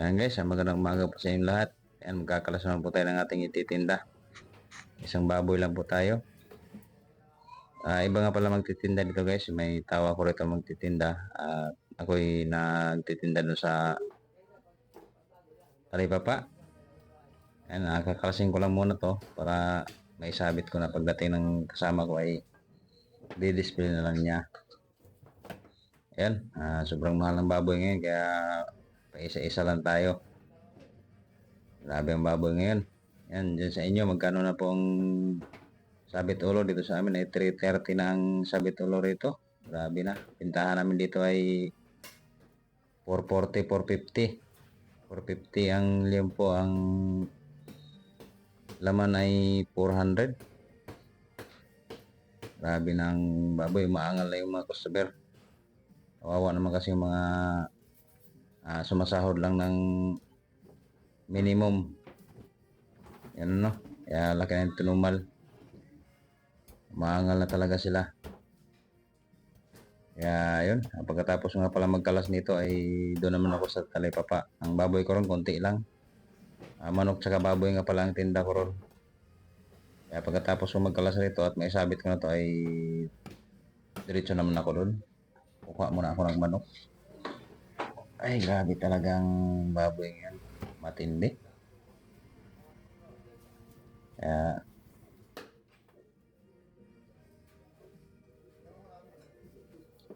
Yan guys, ah, magandang umaga po sa inyo lahat. Yan, magkakalas naman po tayo ng ating ititinda. Isang baboy lang po tayo. Ah, iba nga pala magtitinda dito guys. May tawa ko rito magtitinda. At ako'y nagtitinda doon sa Talipapa. Yan, nakakalasin ko lang muna to para may sabit ko na pagdating ng kasama ko ay di-display na lang niya. Ayan, ah, sobrang mahal ng baboy ngayon kaya paisa-isa lang tayo. Grabe ang baboy ngayon. Yan, dyan sa inyo, magkano na po ang sabit ulo dito sa amin ay 330 na ang sabit ulo rito. Grabe na. Pintahan namin dito ay 440, 450. 450 ang liempo, ang laman ay 400. Grabe ng baboy, maangal na yung mga customer. Kawawa naman kasi yung mga ah, sumasahod lang ng minimum. Yan no. Kaya laki ng tinumal. Maangal na talaga sila. Kaya yun, ah, pagkatapos nga pala magkalas nito ay doon naman ako sa talipapa. Ang baboy ko ron, konti lang. Ah, manok tsaka baboy nga pala ang tinda ko ron. Kaya pagkatapos ko magkalas nito at may sabit ko na to ay diretso naman ako doon. Kukuha muna ako ng manok. Ay, grabe talagang baboy yan. Matindi. Kaya,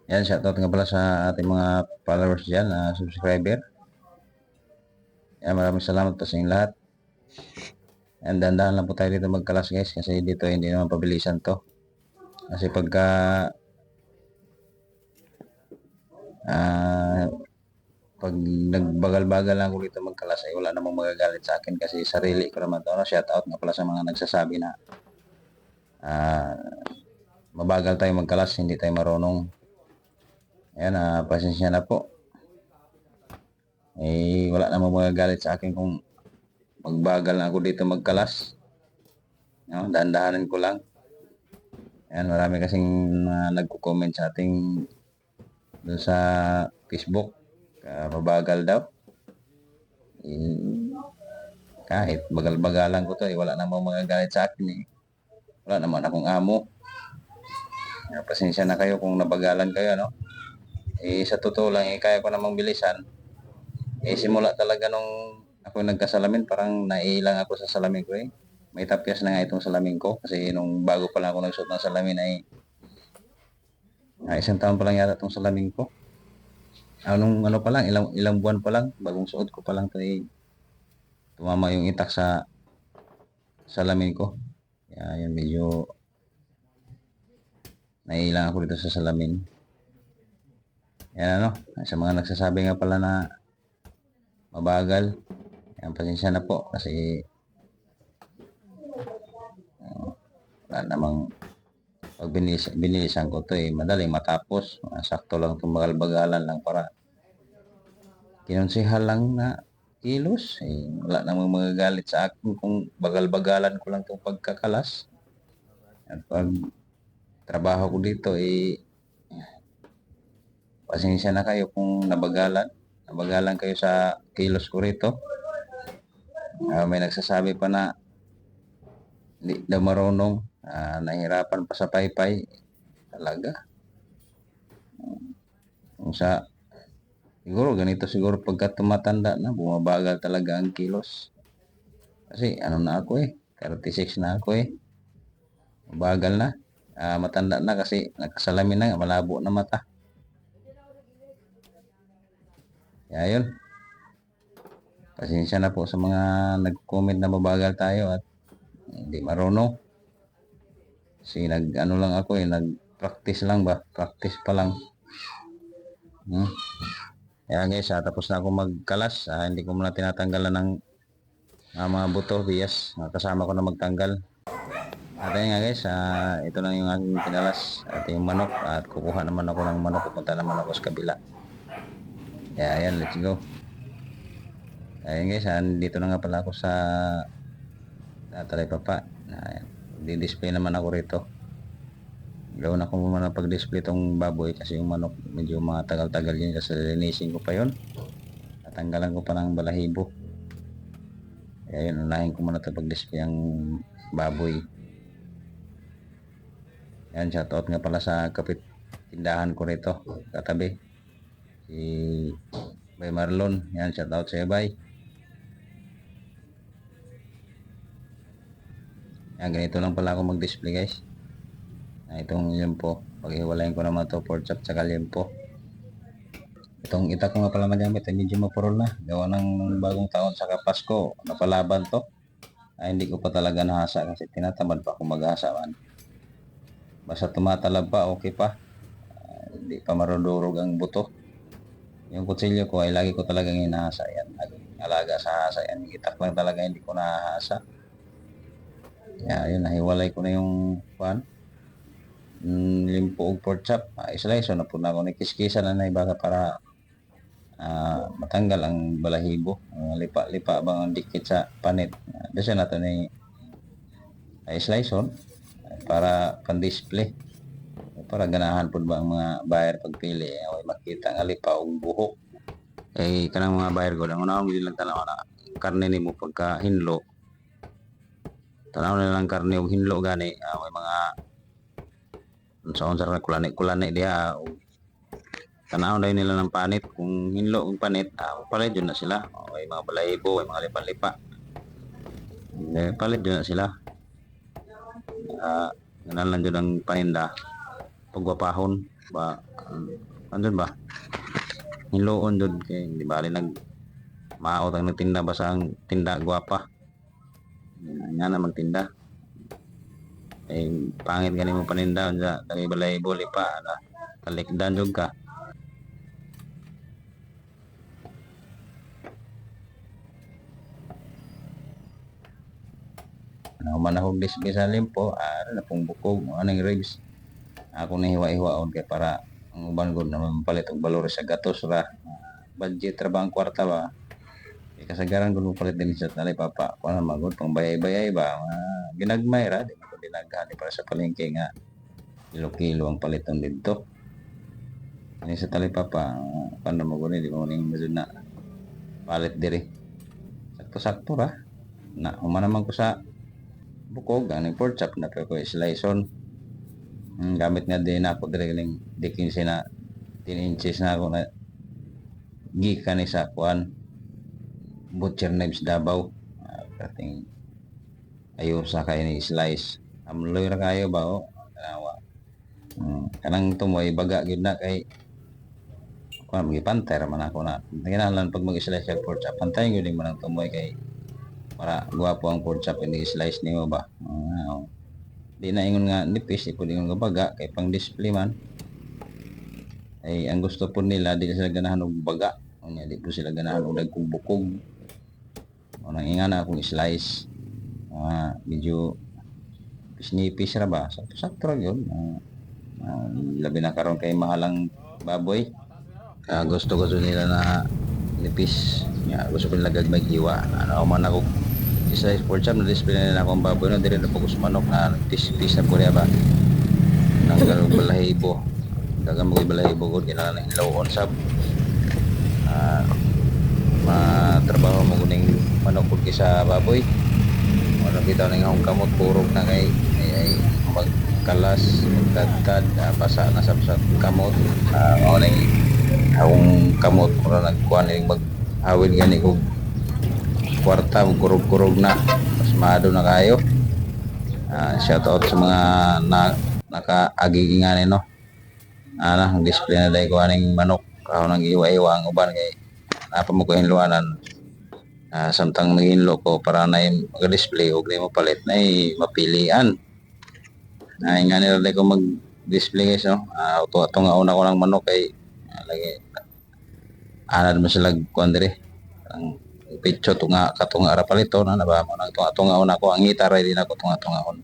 yan, shoutout nga pala sa ating mga followers dyan, na subscriber. Yan, maraming salamat po sa inyong lahat. And dandahan lang po tayo dito magkalas guys kasi dito hindi naman pabilisan to. Kasi pagka ah pag nagbagal-bagal lang ako dito magkalas ay wala namang magagalit sa akin kasi sarili ko naman to. No? Shout out nga pala sa mga nagsasabi na ah mabagal tayo magkalas, hindi tayo marunong. Ayan, ah, pasensya na po. Eh, wala namang magagalit sa akin kung magbagal na ako dito magkalas. No, dahan-dahanan ko lang. Ayan, marami kasing uh, nagko-comment sa ating doon sa Facebook. Uh, mabagal daw. Eh, kahit bagal-bagalan ko to, eh, wala namang magagalit sa akin eh. Wala naman akong amo. Uh, pasensya na kayo kung nabagalan kayo, no? Eh, sa totoo lang, eh, kaya ko namang bilisan. Eh, simula talaga nung ako nagkasalamin, parang naiilang ako sa salamin ko eh. May tapyas na nga itong salamin ko kasi nung bago pa lang ako nagsuot ng salamin ay ah, isang taon pa lang yata itong salamin ko. Nung ano pa lang, ilang, ilang buwan pa lang, bagong suot ko pa lang ito eh, tumama yung itak sa salamin ko. Kaya yun, medyo naiilang ako dito sa salamin. Yan ano, sa mga nagsasabi nga pala na mabagal. Yan, pasensya na po kasi uh, wala namang pag binilis, binilisan ko to eh, madaling matapos. Uh, sakto lang itong bagal-bagalan lang para kinonsihal lang na kilos. Eh, wala namang magagalit sa akin kung bagal-bagalan ko lang itong pagkakalas. At pag trabaho ko dito eh, pasensya na kayo kung nabagalan. Nabagalan kayo sa kilos ko rito. Uh, may nagsasabi pa na hindi daw marunong, uh, nahirapan pa sa paypay. Talaga. Kung sa siguro ganito siguro pagka tumatanda na bumabagal talaga ang kilos. Kasi ano na ako eh, 36 na ako eh. Bagal na. Uh, matanda na kasi nagkasalamin na, malabo na mata. Kaya yun. Pasensya na po sa mga nag-comment na mabagal tayo at hindi marunong. Kasi nag ano lang ako eh, nag-practice lang ba? Practice pa lang. Hmm. Kaya guys, ah, tapos na ako magkalas. Ah, hindi ko muna tinatanggalan ng ah, mga buto, bias. Ah, kasama ko na magtanggal. At ayun nga guys, ah, ito lang yung aking kinalas at yung manok. At kukuha naman ako ng manok. Pupunta naman ako sa kabila. Kaya ayan, let's go. Ayun guys, dito na nga pala ako sa Tatalay Papa. Ayan. Di-display naman ako rito. Gawin ako muna pag-display tong baboy kasi yung manok medyo mga tagal-tagal yun kasi linisin ko pa yun. At Natanggalan ko pa ng balahibo. Kaya yun, unahin ko muna ito pag-display ang baboy. Yan, shoutout nga pala sa kapit tindahan ko rito, katabi. Si Bay Marlon. Yan, shoutout sa iyo, Bay. Yan, ganito lang pala ako mag-display, guys. Na itong limpo. Pag-iwalayin ko naman ito, pork chop tsaka limpo. Itong itak ko nga pala nagamit, ay medyo mapurol na. Gawa ng bagong taon sa Pasko, napalaban to. Ay, hindi ko pa talaga nahasa kasi tinatamad pa ako maghasa man. Basta tumatalab pa, okay pa. Ah, hindi pa marudurog ang buto. Yung kutsilyo ko ay lagi ko talagang hinahasa yan. Alaga sa hasa yan. Itak lang talaga hindi ko nahasa. Kaya yun, nahiwalay ko na yung pan. Mm, limpo og pork chop. Ah, isla-iso na po na ako ni kiskisa na na baka para ah, matanggal ang balahibo. Uh, lipa-lipa bang ang dikit sa panit. Uh, Dasa na to ni ay slice para pan-display. Para ganahan po ba ang mga buyer pagpili. Ay makita nga lipa og buhok. Eh, kanang mga buyer ko lang. Una akong lang tanaw na karne ni mo pagka hinlo. Tanaw na lang karne og hinlo gani. Uh, may mga sa unsa ra kulani kulani diha. Tanaw na nila ng panit. Kung hinlo ang panit ah, palit yun na sila. O, may mga balahibo may mga lipa-lipa. Eh, palit yun na sila. Ah, ganun lang yun ang paninda. Pagwapahon ba um, andun ba? Hinloon dun. Kay di bali nag maot ang nagtinda basta ang tinda gwapa nga na magtinda eh pangit gani mo paninda unsa dali balay boli pa ala talikdan jud ka Ano manahog display sa limpo, ah, na pong bukog, anong ribs. Ako na hiwa-hiwaon kay para ang uban gud na mapalit og balor sa gatos ra. Ah, budget ra ba ang kwarta ba? Eh, kasagaran gud mo palit din sa talay papa. Kuno magud pang bayay-bayay ba? Ah, ginagmay ra di ko dinaghan para sa palengke nga kilo-kilo ang paliton dito. Ani sa talay papa, paano mo guni di mo ning medyo na palit diri. Sakto-sakto ra. Na humana man ko sa bukog ang pork chop na ko slice on. Hmm, gamit nga din ako dire galing di 15 na 10 inches na ako na gikan ni sa kuan butcher knives Davao. Uh, kating ayo sa kay ni slice. Amloy ra kayo ba o Tanawa. hmm, kanang tumoy baga gyud na kay kuan magi pantay man ako na. Kinahanglan pag mag-slice kag pork chop pantay gyud man ang tumoy kay para guwapo ang pork chop hindi slice nimo ba? Uh, oh. di na ingon nga nipis di po ingon nga baga kay pang display man. Ay ang gusto po nila di sila ganahan og baga. Unya di po sila ganahan og dagkong bukog o nang inga na akong slice. Uh, medyo pisnipis ra ba? Sakto sakto ra yun. Uh, uh, labi na karon kay mahalang baboy. Uh, gusto gusto nila na nipis. Nga gusto ko nila gagmay hiwa ano man ako. Isa pork chop na display na akong baboy. No dire na pagkus manok. Na pis-pis na po ba? Nang galong balahibo. Dagang mo balahibo gud kinahanglan na ilawon sab ah matrabaho mo kuning manok pud sa baboy. Wala bitaw ning akong kamot purog na kay ay, ay magkalas magdadkad uh, basa na sa kamot. Uh, mao ning akong kamot mura nagkuan ning maghawid gani kog kwarta kurog-kurog na. Mas maado na kayo. Uh, shout out sa mga na, nakaagigi nga no? Ana ang display na dahil ko aning manok. Ako nang iwa-iwa ang uban kay napa mo ko hinluanan uh, samtang naghinlo ko para na mag-display o mo palit na mapilian. Ay nga nila ko mag-display guys no? Uh, ito, ito nga una ko ng manok kay uh, lagi anad mo sila kuan ang pitso tunga katunga ra palito na naba mo nang tunga tunga una ko ang gitara din ako tunga tunga on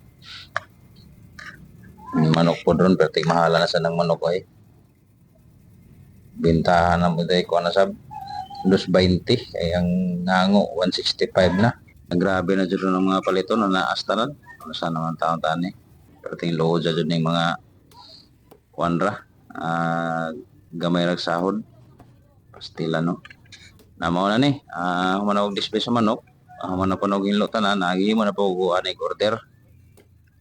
manok po doon pero mahala na sa ng manok ay. Bintahan na mo dahil ko na sa 220 kay ang nango 165 na. Grabe na dyan ng mga palito na naasta na ano sa naman taon tani. Pero ting load dyan ng mga kuanra uh, gamay ragsahod pastila no. Na mao na ni. Ah uh, manawag display sa manok. Ah uh, na panog hinlo tanan agi mo na. Po anig order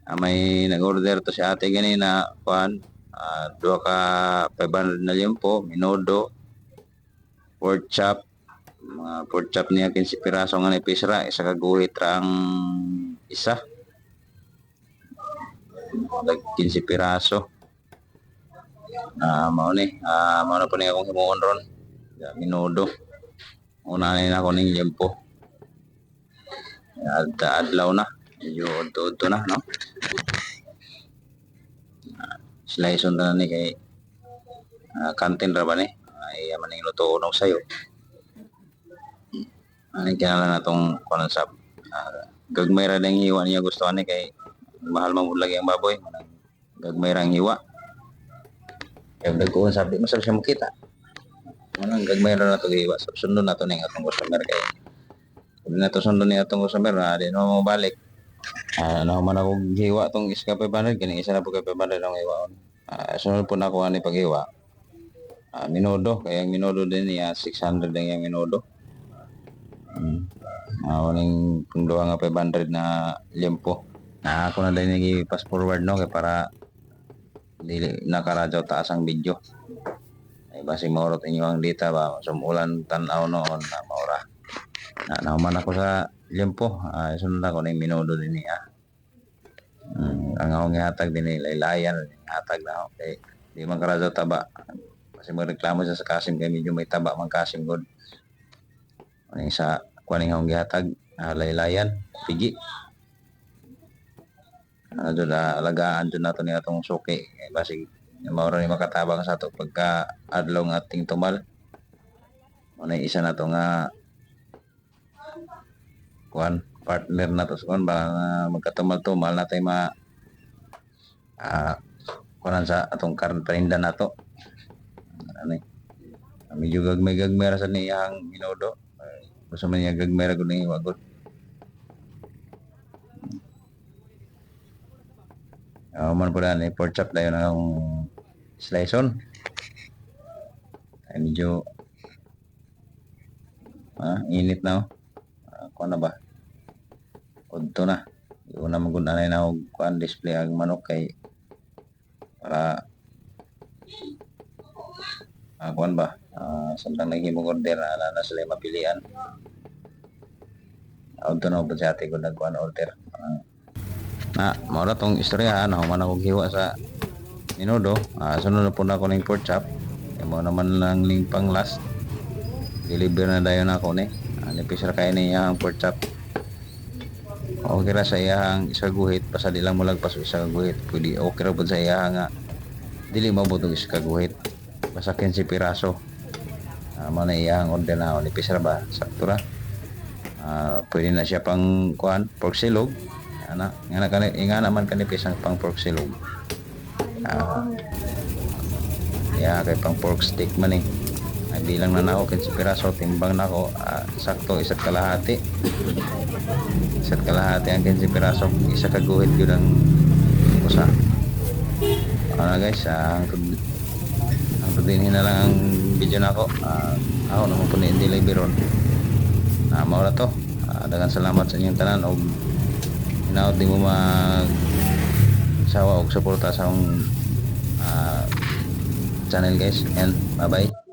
ah, may nag-order to si ate ganina kuan ah duha ka 500 na limpo minudo pork chop. Mga pork chop niya 15 piraso nga ni pisra isa ka guhit ra ang isa. Like 15 piraso. Ah mao ni. Ah mao na po ni akong himuon ron. Ya, minudo. Unahin ako ning limpo adda adlaw na. Medyo udto na no? Slice on na ni kay uh, kantin ra ba ni ay man ning luto unog sayo ani kaya lang natong kunan sa uh, gagmay ra ding hiwa niya gusto ani kay mahal man lagi ang baboy gagmay ra ang hiwa kaya nagkuhan sabi masarap siya makita Anong gagmay na nato giwa. So, sundo na to ning atong customer kay. Kung na to sundo ni atong customer na di na mo balik. Ah, ano man ako giwa tong iska 500 kini isa na po kay 500 ang iwaon. Ah, sunod po na ako ani paghiwa. Ah, minudo kaya ang minudo din niya 600 din yung minudo. Hmm. Ah, ning kung duha nga 500 na limpo. Na ako na din nagi pass forward no? Kay para dili nakaradyo taas ang video. Ay basi maurot inyo ang data ba? Sumulan tanaw noon na maura. Na naman ako sa limpo uh, sunod ako ng minudo din niya hmm, ang akong ihatag din ni laylayan ihatag na ako. Kay di man karazo taba kasi magreklamo siya sa kasim kay medyo may taba man kasim god. Ano sa kuaning akong gihatag uh, laylayan pigi ano doon alagaan doon nato niya itong suki. Eh, basig maura ni makatabang sa to pagka adlaw nga ating tumal. Ano isa na to nga kuan partner na to. Kuan ba nga magkatumal tumal na ma ah kuan sa atong karon paninda na eh medyo gagmay gagmay ra sa niyang minudo gusto man niya gagmay ra gud ni wagod Oh, man po na, pork chop na yun ang slice on. Ay, medyo ah, init na oh. Ah, kuha na ba? Udto na. Yung na magunda na na kuan display ang manok kay para ah, kuan ba? Ah, samtang naghimong order na na, sila mapilian. Udto na po sa ate ko nagkuan order. Ah, na mao tong istorya na human ako hiwa sa minudo. Uh, sunod na po na ako ng pork chop. E mo naman lang ling pang last. Deliver na dayon ako ni. Uh, nipis ra kay niya ang pork chop. Okay ra sa iyang isa guhit pasali lang mo lagpas isa guhit. Pwede okay ra pud sa iya nga. Dili mabutog isa guhit basta 15 piraso. Uh, mo na iyang order na ako nipis ba sakto ra. Uh, pwede na siya pang kuan pork silog. Ana nga na kani nga naman kanipis ang pang pork silog. Ah ya kay pang pork steak man eh. Ay bilang na nako kinsa piraso timbang nako ah, sakto isa't kalahati. Isa't kalahati ang kinsa piraso. Isa ka guhit gyud ang usa. Ano guys ah, ang ang tudinhin na lang ang video nako ah, ako naman po ni deliver ron ah, mao na to. Ah, daghang salamat sa inyong tanan og hinaot di mo mag sawa og suporta sa akong uh, channel guys. And bye bye